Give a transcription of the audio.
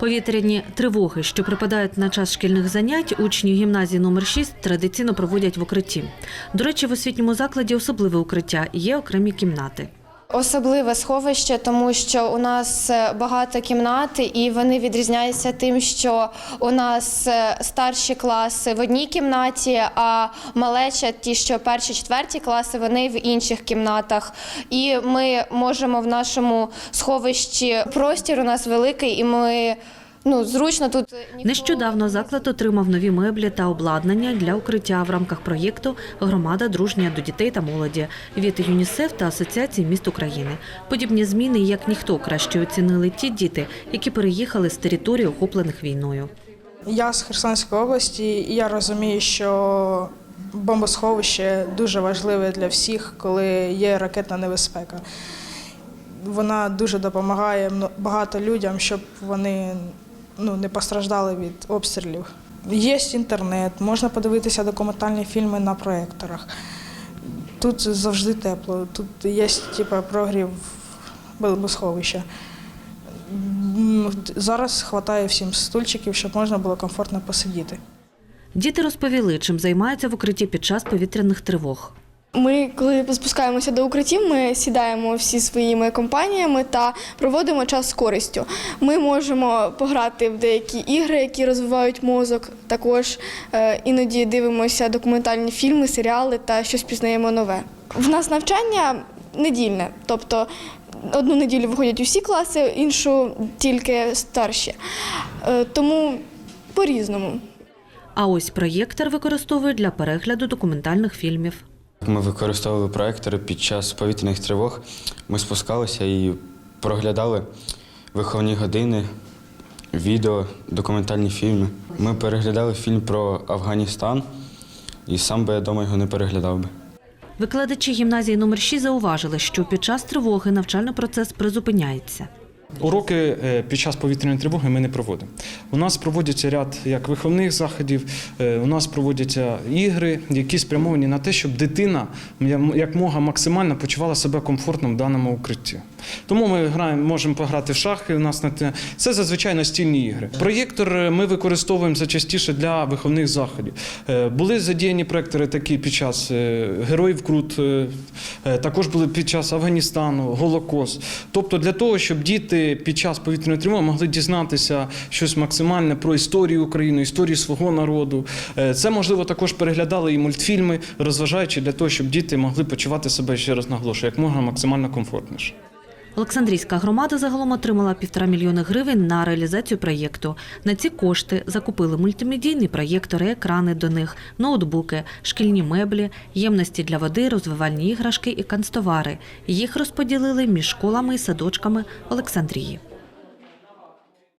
Повітряні тривоги, що припадають на час шкільних занять, учні гімназії номер 6 традиційно проводять в укритті. До речі, в освітньому закладі особливе укриття є окремі кімнати. Особливе сховище, тому що у нас е, багато кімнат, і вони відрізняються тим, що у нас е, старші класи в одній кімнаті, а малеча, ті, що перші, четверті класи, вони в інших кімнатах. І ми можемо в нашому сховищі простір у нас великий, і ми ну зручно тут Нещодавно заклад отримав нові меблі та обладнання для укриття в рамках проєкту Громада дружня до дітей та молоді від ЮНІСЕФ та Асоціації міст України. Подібні зміни, як ніхто краще оцінили ті діти, які переїхали з територій, охоплених війною. Я з Херсонської області, і я розумію, що бомбосховище дуже важливе для всіх, коли є ракетна небезпека. Вона дуже допомагає багато людям, щоб вони ну, не постраждали від обстрілів. Є інтернет, можна подивитися документальні фільми на проєкторах. Тут завжди тепло, тут є типу, прогрів бомбосховища. Зараз вистачає всім стульчиків, щоб можна було комфортно посидіти. Діти розповіли, чим займаються в укритті під час повітряних тривог. Ми, коли спускаємося до укриттів, ми сідаємо всі своїми компаніями та проводимо час з користю. Ми можемо пограти в деякі ігри, які розвивають мозок. Також е, іноді дивимося документальні фільми, серіали та щось пізнаємо нове. В нас навчання недільне, тобто одну неділю виходять усі класи, іншу тільки старші. Е, тому по-різному. А ось проєктор використовують для перегляду документальних фільмів. Ми використовували проектори під час повітряних тривог. Ми спускалися і проглядали виховні години, відео, документальні фільми. Ми переглядали фільм про Афганістан, і сам би я дома його не переглядав би. Викладачі гімназії номер 6 зауважили, що під час тривоги навчальний процес призупиняється. Уроки е, під час повітряної тривоги ми не проводимо. У нас проводяться ряд як виховних заходів, е, у нас проводяться ігри, які спрямовані на те, щоб дитина як мога максимально почувала себе комфортно в даному укритті. Тому ми граємо, можемо пограти в шахи. У нас на це зазвичай настільні ігри. Проєктор е, ми використовуємо зачастіше для виховних заходів. Були задіяні проєктори такі під час героїв Крут, також були під час Афганістану, Голокост. Тобто для того, щоб діти під час повітряної тривоги могли дізнатися щось максимальне про історію України, історію свого народу. Е, Це можливо також переглядали і мультфільми, розважаючи для того, щоб діти могли почувати себе ще раз наголошую, як можна максимально комфортніше. Олександрійська громада загалом отримала півтора мільйони гривень на реалізацію проєкту. На ці кошти закупили мультимедійні проєктори, екрани до них, ноутбуки, шкільні меблі, ємності для води, розвивальні іграшки і канцтовари. Їх розподілили між школами і садочками Олександрії.